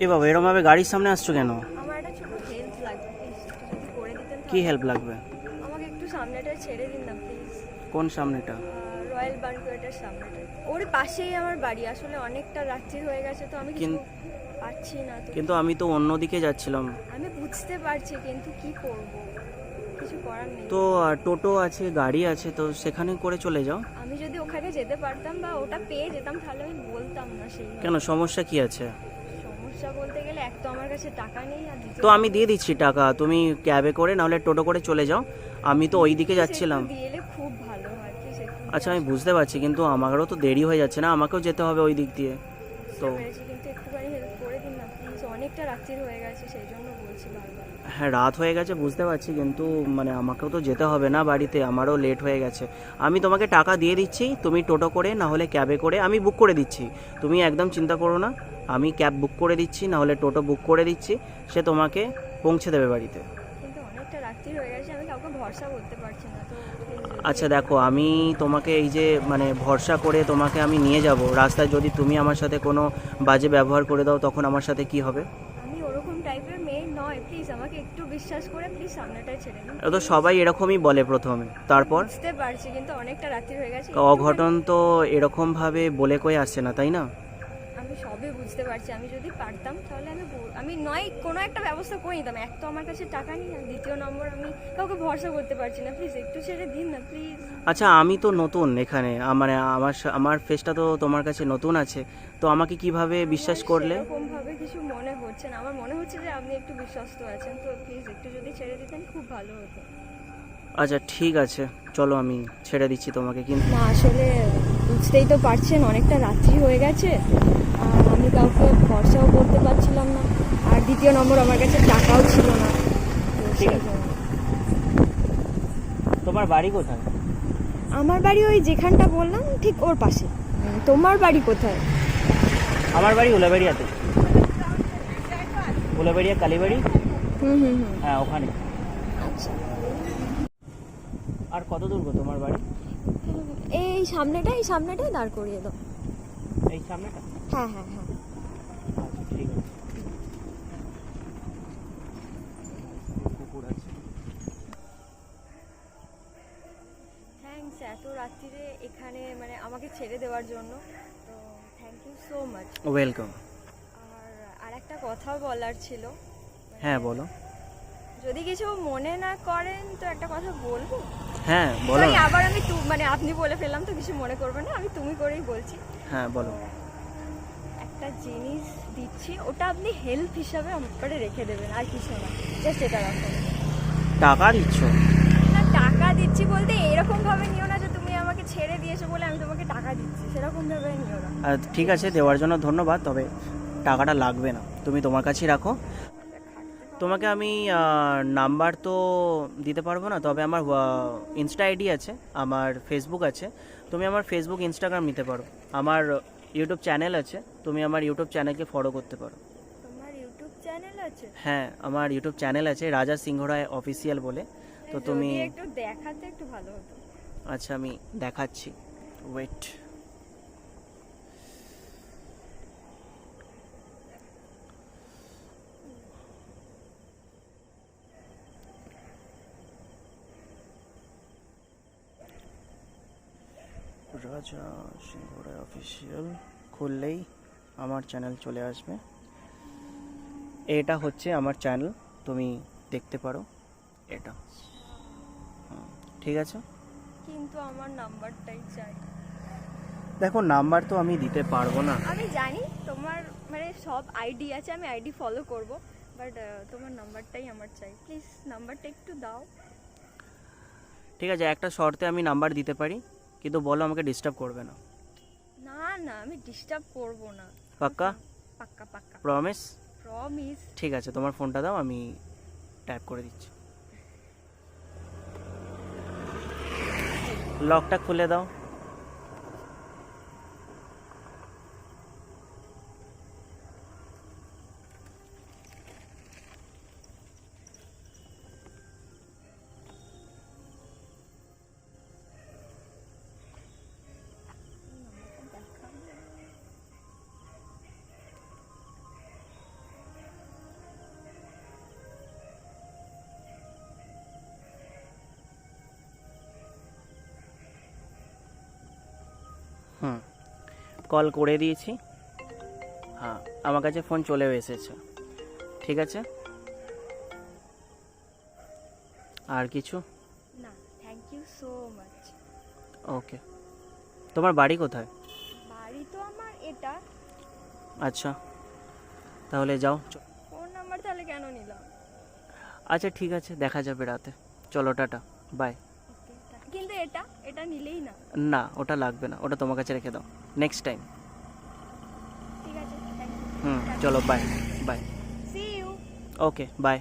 এ বাবা এরমভাবে গাড়ির সামনে আসছো কেন? আমার একটা ছোট হেল্প লাগবে করে দিতেন কি হেল্প লাগবে? আমাকে একটু সামনেটা ছেড়ে দিন না প্লিজ কোন সামনেটা? রয়্যাল সামনেটা। ওর পাশেই আমার বাড়ি আসলে অনেকটা রাত্রি হয়ে গেছে তো আমি কিছু কিন- পাচ্ছি না তো। কিন্তু আমি তো অন্যদিকে যাচ্ছিলাম। আমি বুঝতে পারছি কিন্তু কি করব? কিছু করার নেই তো আহ, টোটো আছে গাড়ি আছে তো সেখানে করে চলে যাও। আমি যদি ওখানে যেতে পারতাম বা ওটা পেয়ে যেতাম তাহলে আমি বলতাম না সেই কেন? সমস্যা কি আছে? সমস্যা বলতে গেলে এক তো আমার কাছে টাকা নেই আর দ্বিতীয় তো আমি দিয়ে দিচ্ছি টাকা তুমি ক্যাবে করে নাহলে টোটো করে চলে যাও। আমি তো ওই দিকে যাচ্ছিলাম। একটু দিয়ে এলে খুব ভালো হয় প্লিজ একটু আচ্ছা আমি বুঝতে পারছি কিন্তু আমারও তো দেরি হয়ে যাচ্ছে না আমাকেও যেতে হবে ওই দিক দিয়ে। তো বুঝতে পেরেছি কিন্তু একটুখানি হেল্প করে দিন না প্লিজ অনেকটা হয়ে গেছে, সেই জন্য বলছি বারবার। হ্যাঁ রাত হয়ে গেছে বুঝতে পারছি, কিন্তু মানে আমাকেও তো যেতে হবে না বাড়িতে, আমারও লেট হয়ে গেছে। আমি তোমাকে টাকা দিয়ে দিচ্ছি, তুমি টোটো করে না হলে ক্যাবে করে আমি বুক করে দিচ্ছি। তুমি একদম চিন্তা করো না, আমি ক্যাব বুক করে দিচ্ছি না হলে টোটো বুক করে দিচ্ছি, সে তোমাকে পৌঁছে দেবে বাড়িতে। কিন্তু হয়ে গেছে আমি কাউকে ভরসা করতে পারছি না তো আচ্ছা দেখো আমি তোমাকে এই যে মানে ভরসা করে তোমাকে আমি নিয়ে যাব রাস্তায় যদি তুমি আমার সাথে কোনো বাজে ব্যবহার করে দাও তখন আমার সাথে কি হবে? আমি ওরকম টাইপের মেয়ে নয় প্লিজ আমাকে একটু বিশ্বাস করে প্লিজ সামনেটাই ছেড়ে দিন। তো সবাই এরকমই বলে প্রথমে তারপর? বুঝতে পারছি কিন্তু অনেকটা রাত্রি হয়ে গেছে অঘটন তো এরকমভাবে বলে কয়ে আসছে না তাই না? সবই বুঝতে পারছি। আমি যদি পারতাম তাহলে আমি আমি নয় কোনো একটা ব্যবস্থা করে নিতাম। এক তো আমার কাছে টাকা নেই আর দ্বিতীয় নম্বর আমি কাউকে ভরসা করতে পারছি না। প্লিজ একটু ছেড়ে দিন না প্লিজ আচ্ছা আমি তো নতুন এখানে। মানে আমার আমার ফেসটা তো তোমার কাছে নতুন আছে। তো আমাকে কীভাবে বিশ্বাস করলে? ভাবে কিছু মনে হচ্ছে না। আমার মনে হচ্ছে যে আপনি একটু বিশ্বস্ত আছেন। তো প্লিজ একটু যদি ছেড়ে দিতেন খুব ভালো হতো। আচ্ছা ঠিক আছে। চলো আমি ছেড়ে দিচ্ছি তোমাকে কিন্তু না আসলে বুঝতেই তো পারছেন অনেকটা রাত্রি হয়ে গেছে। আর আমি কাউকে ভরসাও করতে পারছিলাম না আর দ্বিতীয় নম্বর আমার কাছে টাকাও ছিল না। ঠিক আছে। তোমার বাড়ি কোথায়? আমার বাড়ি ওই যেখানটা বললাম ঠিক ওর পাশে। তোমার বাড়ি কোথায়? আমার বাড়ি উলাবেড়িয়াতে। উলাবেড়িয়া কালীবাড়ি? হুম হুম হুম। হ্যাঁ ওখানে। আচ্ছা। আর কত দূর গো তোমার বাড়ি? এই সামনেটা এই সামনেটাই দাঁড় করিয়ে দাও। এই সামনেটা? হ্যাঁ হ্যাঁ হ্যাঁ। আচ্ছা ঠিক আছে। কুকুর এত রাত্রিরে এখানে মানে আমাকে ছেড়ে দেওয়ার জন্য। তো thank you so much welcome আর আর একটা কথা বলার ছিল। হ্যাঁ বলো। যদি কিছু মনে না করেন তো একটা কথা বলব? হ্যাঁ বলো আবার আমি তু মানে আপনি বলে ফেললাম তো কিছু মনে করবেন না আমি তুমি করেই বলছি। হ্যাঁ বলো। একটা জিনিস দিচ্ছি ওটা আপনি হেল্প হিসাবে আমার রেখে দেবেন আর কিছু না। জাস্ট এটা রাখুন টাকা দিচ্ছ? না টাকা দিচ্ছি বলতে এরকম ভাবে নিও না যে তুমি আমাকে ছেড়ে দিয়েছ বলে আমি তোমাকে টাকা দিচ্ছি সেরকম ভাবে নিও না। আর ঠিক আছে দেওয়ার জন্য ধন্যবাদ তবে টাকাটা লাগবে না। তুমি তোমার কাছেই রাখো। তোমাকে আমি নাম্বার তো দিতে পারব না তবে আমার ইনস্টা আইডি আছে আমার ফেসবুক আছে তুমি আমার ফেসবুক ইনস্টাগ্রাম নিতে পারো আমার ইউটিউব চ্যানেল আছে তুমি আমার ইউটিউব চ্যানেলকে ফলো করতে পারো। তোমার ইউটিউব চ্যানেল আছে? হ্যাঁ আমার ইউটিউব চ্যানেল আছে রাজা সিংহ রায় অফিসিয়াল বলে তো তুমি একটু দেখাতে একটু ভালো হতো। আচ্ছা আমি দেখাচ্ছি ওয়েট রাজা সিংহরায় অফিসিয়াল খুললেই আমার চ্যানেল চলে আসবে। এটা হচ্ছে আমার চ্যানেল তুমি দেখতে পারো এটা। ঠিক আছে? কিন্তু আমার নাম্বারটাই চাই। দেখো নাম্বার তো আমি দিতে পারব না। আমি জানি তোমার মানে সব আইডি আছে আমি আইডি ফলো করব বাট তোমার নাম্বারটাই আমার চাই। প্লিজ নাম্বারটা একটু দাও। ঠিক আছে একটা শর্তে আমি নাম্বার দিতে পারি। কিন্তু বলো আমাকে ডিস্টার্ব করবে না। না না আমি ডিস্টার্ব করব না। পাক্কা? পাক্কা পাক্কা। প্রমিস প্রমিস ঠিক আছে তোমার ফোনটা দাও আমি ট্যাপ করে দিচ্ছি। লকটা খুলে দাও। কল করে দিয়েছি। হ্যাঁ আমার কাছে ফোন চলেও এসেছে। ঠিক আছে? আর কিছু? না thank you so much okay তোমার বাড়ি কোথায়? বাড়ি তো আমার এটা। আচ্ছা তাহলে যাও। ফোন নাম্বার তাহলে কেন নিলাম? আচ্ছা ঠিক আছে দেখা যাবে রাতে। চলো টাটা। বাই কিন্তু এটা এটা নিলেই না। না ওটা লাগবে না ওটা তোমার কাছে রেখে দাও। নেক্সট টাইম ঠিক আছে হুম চলো bye bye see you okay bye